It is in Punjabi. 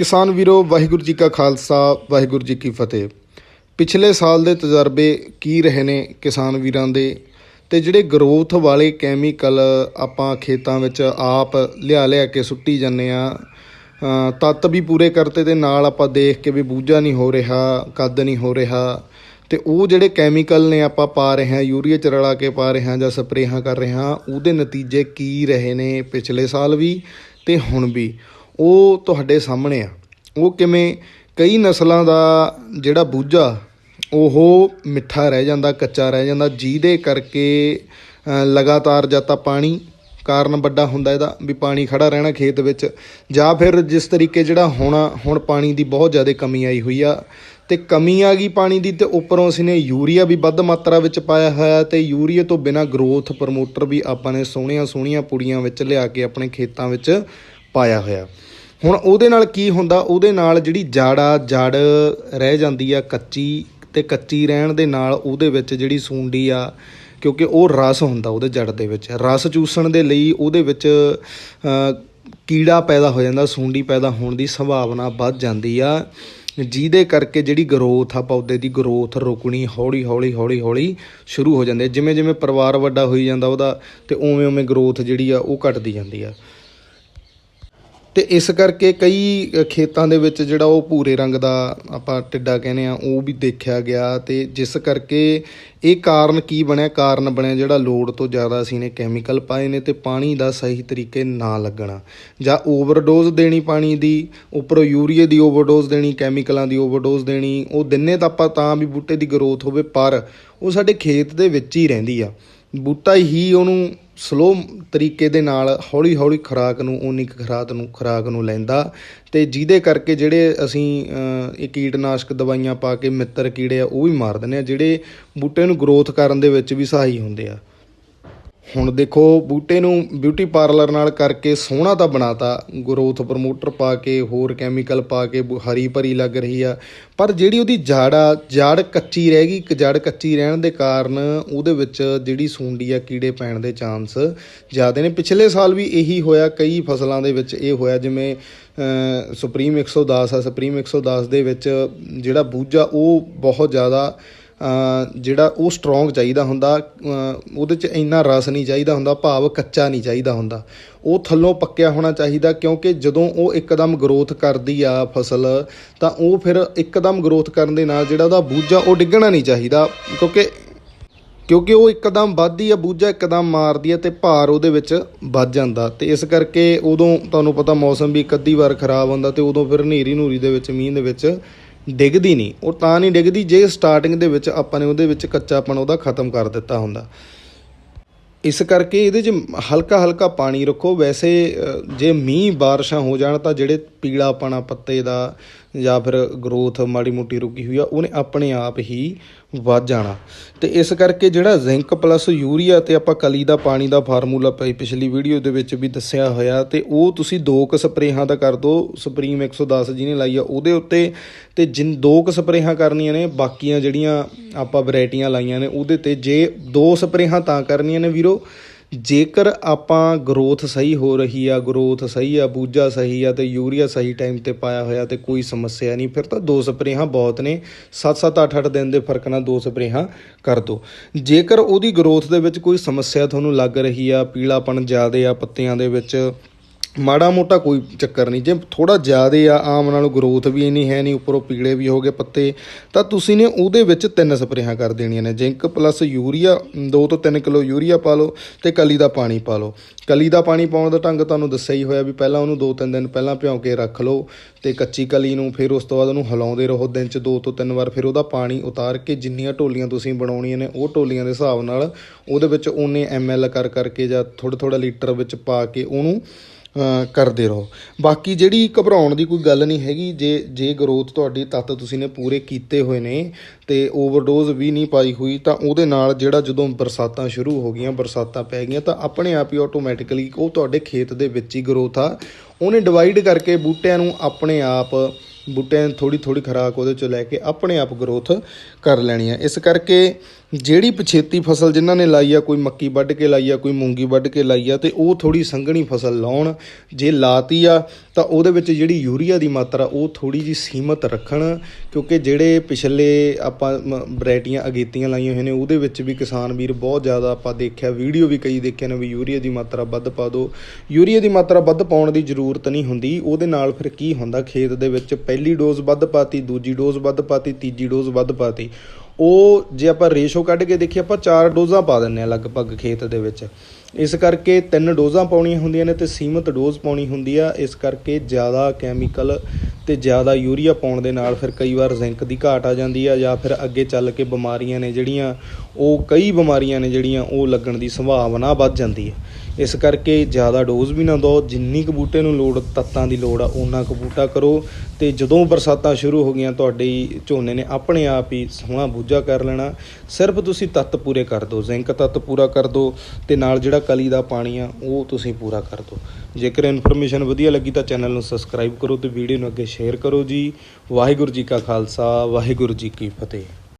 ਕਿਸਾਨ ਵੀਰੋ, ਵਾਹਿਗੁਰੂ ਜੀ ਕਾ ਖਾਲਸਾ, ਵਾਹਿਗੁਰੂ ਜੀ ਕੀ ਫਤਿਹ। ਪਿਛਲੇ ਸਾਲ ਦੇ ਤਜਰਬੇ ਕੀ ਰਹੇ ਨੇ ਕਿਸਾਨ ਵੀਰਾਂ ਦੇ? ਤੇ ਜਿਹੜੇ ਗਰੋਥ ਵਾਲੇ ਕੈਮੀਕਲ ਆਪਾਂ ਖੇਤਾਂ ਵਿੱਚ ਆਪ ਲਿਆ ਲਿਆ ਕੇ ਸੁੱਟੀ ਜਾਂਦੇ ਆ ਤੱਤ ਵੀ ਪੂਰੇ ਕਰਤੇ ਤੇ ਨਾਲ ਆਪਾਂ ਦੇਖ ਕੇ ਵੀ ਬੂਝਾ ਨਹੀਂ ਹੋ ਰਿਹਾ, ਕੱਦ ਨਹੀਂ ਹੋ ਰਿਹਾ। ਤੇ ਉਹ ਜਿਹੜੇ ਕੈਮੀਕਲ ਨੇ ਆਪਾਂ ਪਾ ਰਹੇ ਹਾਂ ਯੂਰੀਆ ਚ ਰਲਾ ਕੇ ਪਾ ਰਹੇ ਹਾਂ ਜਾਂ ਸਪਰੇਹਾਂ ਕਰ ਰਹੇ ਹਾਂ, ਉਹਦੇ ਨਤੀਜੇ ਕੀ ਰਹੇ ਨੇ ਪਿਛਲੇ ਸਾਲ ਵੀ ਤੇ ਹੁਣ ਵੀ? ਉਹ ਤੁਹਾਡੇ ਸਾਹਮਣੇ ਆ। ਉਹ ਕਿਵੇਂ ਕਈ ਨਸਲਾਂ ਦਾ ਜਿਹੜਾ ਬੂਝਾ, ਉਹ ਮਿੱਠਾ ਰਹਿ ਜਾਂਦਾ, ਕੱਚਾ ਰਹਿ ਜਾਂਦਾ, ਜਿਹਦੇ ਕਰਕੇ ਲਗਾਤਾਰ ਜਾਂ ਤਾਂ ਪਾਣੀ ਕਾਰਨ ਵੱਡਾ ਹੁੰਦਾ ਇਹਦਾ, ਵੀ ਪਾਣੀ ਖੜਾ ਰਹਿਣਾ ਖੇਤ ਵਿੱਚ, ਜਾਂ ਫਿਰ ਜਿਸ ਤਰੀਕੇ ਜਿਹੜਾ ਹੋਣਾ, ਹੁਣ ਪਾਣੀ ਦੀ ਬਹੁਤ ਜ਼ਿਆਦਾ ਕਮੀ ਆਈ ਹੋਈ ਆ, ਤੇ ਕਮੀ ਆ ਗਈ ਪਾਣੀ ਦੀ, ਤੇ ਉੱਪਰੋਂ ਅਸੀਂ ਨੇ ਯੂਰੀਆ ਵੀ ਵੱਧ ਮਾਤਰਾ ਵਿੱਚ ਪਾਇਆ ਹੋਇਆ ਤੇ ਯੂਰੀਆ ਤੋਂ ਬਿਨਾ ਗਰੋਥ ਪ੍ਰਮੋਟਰ ਵੀ ਆਪਾਂ ਨੇ ਸੋਹਣੀਆਂ ਸੋਹਣੀਆਂ ਪੁੜੀਆਂ ਵਿੱਚ ਲਿਆ ਕੇ ਆਪਣੇ ਖੇਤਾਂ ਵਿੱਚ ਪਾਇਆ ਹੋਇਆ। ਹੁਣ ਉਹਦੇ ਨਾਲ ਕੀ ਹੁੰਦਾ? ਉਹਦੇ ਨਾਲ ਜਿਹੜੀ ਜਾੜਾ, ਜੜ ਰਹਿ ਜਾਂਦੀ ਆ ਕੱਚੀ ਤੇ ਕੱਚੀ ਰਹਿਣ ਦੇ ਨਾਲ ਉਹਦੇ ਵਿੱਚ ਜਿਹੜੀ ਸੁੰਡੀ ਆ, ਕਿਉਂਕਿ ਉਹ ਰਸ ਹੁੰਦਾ ਉਹਦੇ ਜੜ ਦੇ ਵਿੱਚ। ਰਸ ਚੂਸਣ ਦੇ ਲਈ ਉਹਦੇ ਵਿੱਚ ਕੀੜਾ ਪੈਦਾ ਹੋ ਜਾਂਦਾ, ਸੁੰਡੀ ਪੈਦਾ ਹੋਣ ਦੀ ਸੰਭਾਵਨਾ ਵੱਧ ਜਾਂਦੀ ਆ। ਜਿਹਦੇ ਕਰਕੇ ਜਿਹੜੀ ਗਰੋਥ ਆ, ਪੌਦੇ ਦੀ ਗਰੋਥ ਰੁਕਣੀ ਹੌਲੀ ਹੌਲੀ ਹੌਲੀ ਹੌਲੀ ਸ਼ੁਰੂ ਹੋ ਜਾਂਦੀ ਜਿਵੇਂ ਜਿਵੇਂ ਪਰਿਵਾਰ ਵੱਡਾ ਹੋਈ ਜਾਂਦਾ ਉਹਦਾ, ਤੇ ਉਵੇਂ ਉਵੇਂ ਗਰੋਥ ਜਿਹੜੀ ਆ ਉਹ ਘਟਦੀ ਜਾਂਦੀ ਆ। ਤੇ ਇਸ ਕਰਕੇ ਕਈ ਖੇਤਾਂ ਦੇ ਵਿੱਚ ਜਿਹੜਾ ਉਹ ਭੂਰੇ ਰੰਗ ਦਾ ਆਪਾਂ ਟਿੱਡਾ ਕਹਿੰਦੇ ਆ, ਉਹ ਵੀ ਦੇਖਿਆ ਗਿਆ ਤੇ ਜਿਸ ਕਰਕੇ ਇਹ ਕਾਰਨ ਕੀ ਬਣਿਆ? ਕਾਰਨ ਬਣਿਆ ਜਿਹੜਾ ਲੋੜ ਤੋਂ ਜ਼ਿਆਦਾ ਅਸੀਂ ਨੇ ਕੈਮੀਕਲ ਪਾਏ ਨੇ ਤੇ ਪਾਣੀ ਦਾ ਸਹੀ ਤਰੀਕੇ ਨਾ ਲੱਗਣਾ। ਜਾਂ ਓਵਰਡੋਜ਼ ਦੇਣੀ ਪਾਣੀ ਦੀ, ਉੱਪਰੋਂ ਯੂਰੀਏ ਦੀ ਓਵਰਡੋਜ਼ ਦੇਣੀ ਕੈਮੀਕਲਾਂ ਦੀ ਓਵਰਡੋਜ਼ ਦੇਣੀ, ਉਹ ਦਿਨੇ ਤਾਂ ਆਪਾਂ ਤਾਂ ਵੀ ਬੂਟੇ ਦੀ ਗਰੋਥ ਹੋਵੇ, ਪਰ ਉਹ ਸਾਡੇ ਖੇਤ ਦੇ ਵਿੱਚ ਹੀ ਰਹਿੰਦੀ ਆ। ਬੂਟਾ ਹੀ ਉਹਨੂੰ ਸਲੋ ਤਰੀਕੇ ਦੇ ਨਾਲ ਹੌਲੀ ਹੌਲੀ ਖੁਰਾਕ ਨੂੰ ਉਨੀ ਕੁ ਖੁਰਾਕ ਨੂੰ ਖੁਰਾਕ ਨੂੰ ਲੈਂਦਾ ਤੇ ਜਿਹਦੇ ਕਰਕੇ ਜਿਹੜੇ ਅਸੀਂ ਇਹ ਕੀਟਨਾਸ਼ਕ ਦਵਾਈਆਂ ਪਾ ਕੇ ਮਿੱਤਰ ਕੀੜੇ ਆ, ਉਹ ਵੀ ਮਾਰ ਦਿੰਦੇ ਆ, ਜਿਹੜੇ ਬੂਟੇ ਨੂੰ ਗਰੋਥ ਕਰਨ ਦੇ ਵਿੱਚ ਵੀ ਸਹਾਈ ਹੁੰਦੇ ਆ। ਹੁਣ ਦੇਖੋ ਬੂਟੇ ਨੂੰ ਬਿਊਟੀ ਪਾਰਲਰ ਨਾਲ ਕਰਕੇ ਸੋਹਣਾ ਤਾਂ ਬਣਾਤਾ। ਗਰੋਥ ਪ੍ਰਮੋਟਰ ਪਾ ਕੇ ਹੋਰ ਕੈਮੀਕਲ ਪਾ ਕੇ ਬੂ- ਹਰੀ ਭਰੀ ਲੱਗ ਰਹੀ ਆ। ਪਰ ਜਿਹੜੀ ਉਹਦੀ ਜੜ ਆ ਜੜ ਕੱਚੀ ਰਹਿ ਗਈ ਇੱਕ ਜੜ ਕੱਚੀ ਰਹਿਣ ਦੇ ਕਾਰਨ ਉਹਦੇ ਵਿੱਚ ਜਿਹੜੀ ਸੁੰਡੀ ਆ ਕੀੜੇ ਪੈਣ ਦੇ ਚਾਂਸ ਜ਼ਿਆਦਾ ਨੇ। ਪਿਛਲੇ ਸਾਲ ਵੀ ਇਹੀ ਹੋਇਆ ਕਈ ਫਸਲਾਂ ਦੇ ਵਿੱਚ ਇਹ ਹੋਇਆ ਜਿਵੇਂ ਅ, ਸੁਪਰੀਮ 110 ਆ। ਸੁਪਰੀਮ 110 ਦੇ ਵਿੱਚ ਜਿਹੜਾ ਬੂਝਾ ਉਹ ਬਹੁਤ ਜ਼ਿਆਦਾ ਜਿਹੜਾ ਉਹ ਸਟਰੋਂਗ ਚਾਹੀਦਾ ਹੁੰਦਾ ਉਹਦੇ ਚ ਇੰਨਾ ਰਸ ਨਹੀਂ ਚਾਹੀਦਾ ਹੁੰਦਾ, ਭਾਵ ਕੱਚਾ ਨਹੀਂ ਚਾਹੀਦਾ ਹੁੰਦਾ। ਉਹ ਥੱਲੋਂ ਪੱਕਿਆ ਹੋਣਾ ਚਾਹੀਦਾ ਕਿਉਂਕਿ ਜਦੋਂ ਉਹ ਇੱਕਦਮ ਗਰੋਥ ਕਰਦੀ ਆ ਫਸਲ, ਤਾਂ ਉਹ ਫਿਰ ਇੱਕਦਮ ਗਰੋਥ ਕਰਨ ਦੇ ਨਾਲ ਜਿਹੜਾ ਉਹਦਾ ਬੂਝਾ, ਉਹ ਡਿੱਗਣਾ ਨਹੀਂ ਚਾਹੀਦਾ। ਕਿਉਂਕਿ ਕਿਉਂਕਿ ਉਹ ਇੱਕਦਮ ਵੱਧਦੀ ਆ, ਬੂਝਾ ਇੱਕਦਮ ਮਾਰਦੀ ਆ ਤੇ ਭਾਰ ਉਹਦੇ ਵਿੱਚ ਵੱਧ ਜਾਂਦਾ। ਤੇ ਇਸ ਕਰਕੇ ਉਦੋਂ ਤੁਹਾਨੂੰ ਪਤਾ ਮੌਸਮ ਵੀ ਇੱਕ ਅੱਧੀ ਵਾਰ ਖਰਾਬ ਹੁੰਦਾ ਤੇ ਉਦੋਂ ਫਿਰ ਹਨੇਰੀ ਨੂਰੀ ਦੇ ਵਿੱਚ, ਮੀਂਹ ਦੇ ਵਿੱਚ ਡਿੱਗਦੀ ਨਹੀਂ। ਉਹ ਤਾਂ ਨਹੀਂ ਡਿੱਗਦੀ ਜੇ ਸਟਾਰਟਿੰਗ ਦੇ ਵਿੱਚ ਆਪਾਂ ਨੇ ਉਹਦੇ ਵਿੱਚ ਕੱਚਾਪਣ ਉਹਦਾ ਖਤਮ ਕਰ ਦਿੱਤਾ ਹੁੰਦਾ। ਇਸ ਕਰਕੇ ਇਹਦੇ 'ਚ ਹਲਕਾ ਹਲਕਾ ਪਾਣੀ ਰੱਖੋ। ਵੈਸੇ ਜੇ ਮੀਂਹ ਬਾਰਿਸ਼ਾਂ ਹੋ ਜਾਣ ਤਾਂ ਜਿਹੜੇ ਪੀਲਾਪਣਾ ਪੱਤੇ ਦਾ ਜਾਂ ਫਿਰ ਗਰੋਥ ਮਾੜੀ ਮੋਟੀ ਰੁਕੀ ਹੋਈ ਆ, ਉਹਨੇ ਆਪਣੇ ਆਪ ਹੀ ਵੱਧ ਜਾਣਾ। ਤੇ ਇਸ ਕਰਕੇ ਜਿਹੜਾ ਜ਼ਿੰਕ ਪਲੱਸ ਯੂਰੀਆ ਤੇ ਆਪਾਂ ਕਲੀ ਦਾ ਪਾਣੀ ਦਾ ਫਾਰਮੂਲਾ ਪਈ ਪਿਛਲੀ ਵੀਡੀਓ ਦੇ ਵਿੱਚ ਵੀ ਦੱਸਿਆ ਹੋਇਆ, ਤੇ ਉਹ ਤੁਸੀਂ ਦੋ ਕੁ ਸਪਰੇਹਾਂ ਦਾ ਕਰ ਦਿਓ ਸੁਪਰੀਮ 110 ਜਿਹਨੇ ਲਾਈ ਆ ਉਹਦੇ ਉੱਤੇ, ਤੇ ਜਿਨ, ਦੋ ਕੁ ਸਪਰੇਹਾਂ ਕਰਨੀਆਂ ਨੇ, ਬਾਕੀਆਂ ਜਿਹੜੀਆਂ ਆਪਾਂ ਵੈਰਾਈਟੀਆਂ ਲਾਈਆਂ ਨੇ ਉਹਦੇ ਤੇ ਜੇ ਦੋ ਸਪਰੇਹਾਂ ਤਾਂ ਕਰਨੀਆਂ ਨੇ ਵੀਰੋ ਜੇਕਰ ਆਪਾਂ ਗਰੋਥ ਸਹੀ ਹੋ ਰਹੀ ਆ ਗਰੋਥ ਸਹੀ ਆ, ਬੂਝਾ ਸਹੀ ਆ ਤੇ ਯੂਰੀਆ ਸਹੀ ਟਾਈਮ ਤੇ ਪਾਇਆ ਹੋਇਆ ਤੇ ਕੋਈ ਸਮੱਸਿਆ ਨਹੀਂ, ਫਿਰ ਤਾਂ ਦੋ ਸਪਰੇਹਾਂ ਬਹੁਤ ਨੇ। 7-7 8-8 ਦਿਨ ਦੇ ਫ਼ਰਕ ਨਾਲ ਦੋ ਸਪਰੇਹਾਂ ਕਰ ਦੋ। ਜੇਕਰ ਉਹਦੀ ਗਰੋਥ ਦੇ ਵਿੱਚ ਕੋਈ ਸਮੱਸਿਆ ਤੁਹਾਨੂੰ ਲੱਗ ਰਹੀ ਆ ਪੀਲਾਪਣ ਜ਼ਿਆਦਾ ਆ, ਪੱਤਿਆਂ ਦੇ ਵਿੱਚ ਮਾੜਾ ਮੋਟਾ ਕੋਈ ਚੱਕਰ ਨਹੀਂ। ਜੇ ਥੋੜਾ ਜ਼ਿਆਦਾ ਆ, ਆਮ ਨਾਲੋਂ ਗਰੋਥ ਵੀ ਇੰਨੀ ਹੈ ਨਹੀਂ, ਉੱਪਰੋਂ ਪੀਲੇ ਵੀ ਹੋ ਗਏ ਪੱਤੇ, ਤਾਂ ਤੁਸੀਂ ਨੇ ਉਹਦੇ ਵਿੱਚ ਤਿੰਨ ਸਪਰੇਹਾਂ ਕਰ ਦੇਣੀਆਂ ਨੇ। ਜ਼ਿੰਕ ਪਲੱਸ ਯੂਰੀਆ 2 ਤੋਂ 3 ਕਿਲੋ ਯੂਰੀਆ ਪਾ ਲਓ ਤੇ ਕਲੀ ਦਾ ਪਾਣੀ ਪਾ ਲਓ। ਕਲੀ ਦਾ ਪਾਣੀ ਪਾਉਣ ਦਾ ਢੰਗ ਤੁਹਾਨੂੰ ਦੱਸਿਆ ਹੀ ਹੋਇਆ ਵੀ ਪਹਿਲਾਂ ਉਹਨੂੰ 2-3 ਦਿਨ ਪਹਿਲਾਂ ਭਿਉਂ ਕੇ ਰੱਖ ਲਓ ਤੇ ਕੱਚੀ ਕਲੀ ਨੂੰ ਫਿਰ ਉਸ ਤੋਂ ਬਾਅਦ ਉਹਨੂੰ ਹਿਲਾਉਂਦੇ ਰਹੋ ਦਿਨ 'ਚ 2 ਤੋਂ 3 ਵਾਰ, ਫਿਰ ਉਹਦਾ ਪਾਣੀ ਉਤਾਰ ਕੇ ਜਿੰਨੀਆਂ ਢੋਲੀਆਂ ਤੁਸੀਂ ਬਣਾਉਣੀਆਂ ਨੇ, ਉਹ ਢੋਲੀਆਂ ਦੇ ਹਿਸਾਬ ਨਾਲ ਉਹਦੇ ਵਿੱਚ ਉਹਨੇ ਐਮਐਲ ਕਰ ਕਰਕੇ ਜਾਂ ਥੋੜਾ ਥੋੜਾ ਲੀਟਰ ਵਿੱਚ ਪਾ ਕੇ ਉਹਨੂੰ ਕਰਦੇ ਰਹੋ। ਬਾਕੀ ਜਿਹੜੀ ਘਬਰਾਉਣ ਦੀ ਕੋਈ ਗੱਲ ਨਹੀਂ ਹੈਗੀ, ਜੇ ਜੇ ਗਰੋਥ ਤੁਹਾਡੀ ਤੱਤ ਤੁਸੀਂ ਨੇ ਪੂਰੇ ਕੀਤੇ ਹੋਏ ਨੇ ਤੇ ਓਵਰਡੋਜ਼ ਵੀ ਨਹੀਂ ਪਾਈ ਹੋਈ, ਤਾਂ ਉਹਦੇ ਨਾਲ ਜਿਹੜਾ ਜਦੋਂ ਬਰਸਾਤਾਂ ਸ਼ੁਰੂ ਹੋ ਗਈਆਂ, ਬਰਸਾਤਾਂ ਪੈ ਗਈਆਂ, ਤਾਂ ਆਪਣੇ ਆਪ ਹੀ ਆਟੋਮੈਟਿਕਲੀ ਉਹ ਤੁਹਾਡੇ ਖੇਤ ਦੇ ਵਿੱਚ ਹੀ ਗਰੋਥ ਆ। ਉਹਨੇ ਡਿਵਾਈਡ ਕਰਕੇ ਬੂਟਿਆਂ ਨੂੰ ਆਪਣੇ ਆਪ, ਬੂਟਿਆਂ ਨੂੰ ਥੋੜੀ ਥੋੜੀ ਖੁਰਾਕ ਉਹਦੇ ਚੋਂ ਲੈ ਕੇ ਆਪਣੇ ਆਪ ਗਰੋਥ ਕਰ ਲੈਣੀ ਹੈ ਇਸ ਕਰਕੇ ਜਿਹੜੀ ਪਛੇਤੀ ਫਸਲ ਜਿਨ੍ਹਾਂ ਨੇ ਲਾਈ ਆ, ਕੋਈ ਮੱਕੀ ਵੱਢ ਕੇ ਲਾਈ ਆ, ਕੋਈ ਮੂੰਗੀ ਵੱਢ ਕੇ ਲਾਈ ਆ, ਤੇ ਉਹ ਥੋੜੀ ਸੰਘਣੀ ਫਸਲ ਲਾਉਣ, ਜੇ ਲਾਤੀ ਆ, ਤਾਂ ਉਹਦੇ ਵਿੱਚ ਜਿਹੜੀ ਯੂਰੀਆ ਦੀ ਮਾਤਰਾ, ਉਹ ਥੋੜੀ ਜੀ ਸੀਮਤ ਰੱਖਣ, ਕਿਉਂਕਿ ਜਿਹੜੇ ਪਿਛਲੇ ਆਪਾਂ ਮ- ਵੈਰਾਈਟੀਆਂ ਅਗੇਤੀਆਂ ਲਾਈਆਂ ਹੋਈਆਂ ਨੇ, ਉਹਦੇ ਵਿੱਚ ਵੀ ਕਿਸਾਨ ਵੀਰ ਬਹੁਤ ਜ਼ਿਆਦਾ ਆਪਾਂ ਦੇਖਿਆ, ਵੀਡੀਓ ਵੀ ਕਈ ਦੇਖਿਆ ਨੇ ਵੀ ਯੂਰੀਆ ਦੀ ਮਾਤਰਾ ਵੱਧ ਪਾ ਦਿਓ ਯੂਰੀਆ ਦੀ ਮਾਤਰਾ ਵੱਧ ਪਾਉਣ ਦੀ ਜ਼ਰੂਰਤ ਨਹੀਂ ਹੁੰਦੀ, ਉਹਦੇ ਨਾਲ ਫਿਰ ਕੀ ਹੁੰਦਾ, ਖੇਤ ਦੇ ਵਿੱਚ ਪਹਿਲੀ ਡੋਜ਼ ਵੱਧ ਪਾਤੀ, ਦੂਜੀ ਡੋਜ਼ ਵੱਧ ਪਾਤੀ, ਤੀਜੀ ਡੋਜ਼ ਵੱਧ ਪਾਤੀ। ਉਹ ਜੇ ਆਪਾਂ ਰੇਸ਼ੋ ਕੱਢ ਕੇ ਦੇਖੀਏ, ਆਪਾਂ ਚਾਰ ਡੋਜ਼ਾਂ ਪਾ ਦਿੰਨੇ ਆ ਲਗਭਗ ਖੇਤ ਦੇ ਵਿੱਚ। ਇਸ ਕਰਕੇ ਤਿੰਨ ਡੋਜ਼ਾਂ ਪਾਉਣੀਆਂ ਹੁੰਦੀਆਂ ਨੇ ਤੇ ਸੀਮਤ ਡੋਜ਼ ਪਾਉਣੀ ਹੁੰਦੀ ਆ। ਇਸ ਕਰਕੇ ਜ਼ਿਆਦਾ ਕੈਮੀਕਲ ਤੇ ਜ਼ਿਆਦਾ ਯੂਰੀਆ ਪਾਉਣ ਦੇ ਨਾਲ ਫਿਰ ਕਈ ਵਾਰ ਜ਼ਿੰਕ ਦੀ ਘਾਟ ਆ ਜਾਂਦੀ ਆ ਜਾਂ ਫਿਰ ਅੱਗੇ ਚੱਲ ਕੇ ਬਿਮਾਰੀਆਂ ਨੇ ਜਿਹੜੀਆਂ, ਉਹ ਕਈ ਬਿਮਾਰੀਆਂ ਨੇ ਜਿਹੜੀਆਂ, ਉਹ ਲੱਗਣ ਦੀ ਸੰਭਾਵਨਾ ਵੱਧ ਜਾਂਦੀ ਹੈ ਇਸ ਕਰਕੇ ਜ਼ਿਆਦਾ ਡੋਜ਼ ਵੀ ਨਾ ਦਿਓ, ਜਿੰਨੀ ਕੁ ਬੂਟੇ ਨੂੰ ਲੋੜ, ਤੱਤਾਂ ਦੀ ਲੋੜ ਆ ਉਹਨਾਂ ਕੁ ਬੂਟਾ ਕਰੋ। ਤੇ ਜਦੋਂ ਬਰਸਾਤਾਂ ਸ਼ੁਰੂ ਹੋ ਗਈਆਂ, ਤੁਹਾਡੇ ਝੋਨੇ ਨੇ ਆਪਣੇ ਆਪ ਹੀ ਸੋਹਣਾ ਬੂਝਾ ਕਰ ਲੈਣਾ। ਸਿਰਫ ਤੁਸੀਂ ਤੱਤ ਪੂਰੇ ਕਰ ਦਿਓ ਜ਼ਿੰਕ ਤੱਤ ਪੂਰਾ ਕਰ ਦਿਓ, ਤੇ ਨਾਲ ਜਿਹੜਾ ਕਲੀ ਦਾ ਪਾਣੀ ਆ, ਉਹ ਤੁਸੀਂ ਪੂਰਾ ਕਰ ਦਿਓ। ਜੇਕਰ ਇਨਫੋਰਮੇਸ਼ਨ ਵਧੀਆ ਲੱਗੀ ਤਾਂ ਚੈਨਲ ਨੂੰ ਸਬਸਕ੍ਰਾਈਬ ਕਰੋ ਤੇ ਵੀਡੀਓ ਨੂੰ ਅੱਗੇ ਸ਼ੇਅਰ ਕਰੋ ਜੀ। ਵਾਹਿਗੁਰੂ ਜੀ ਕਾ ਖਾਲਸਾ, ਵਾਹਿਗੁਰੂ ਜੀ ਕੀ ਫਤਿਹ।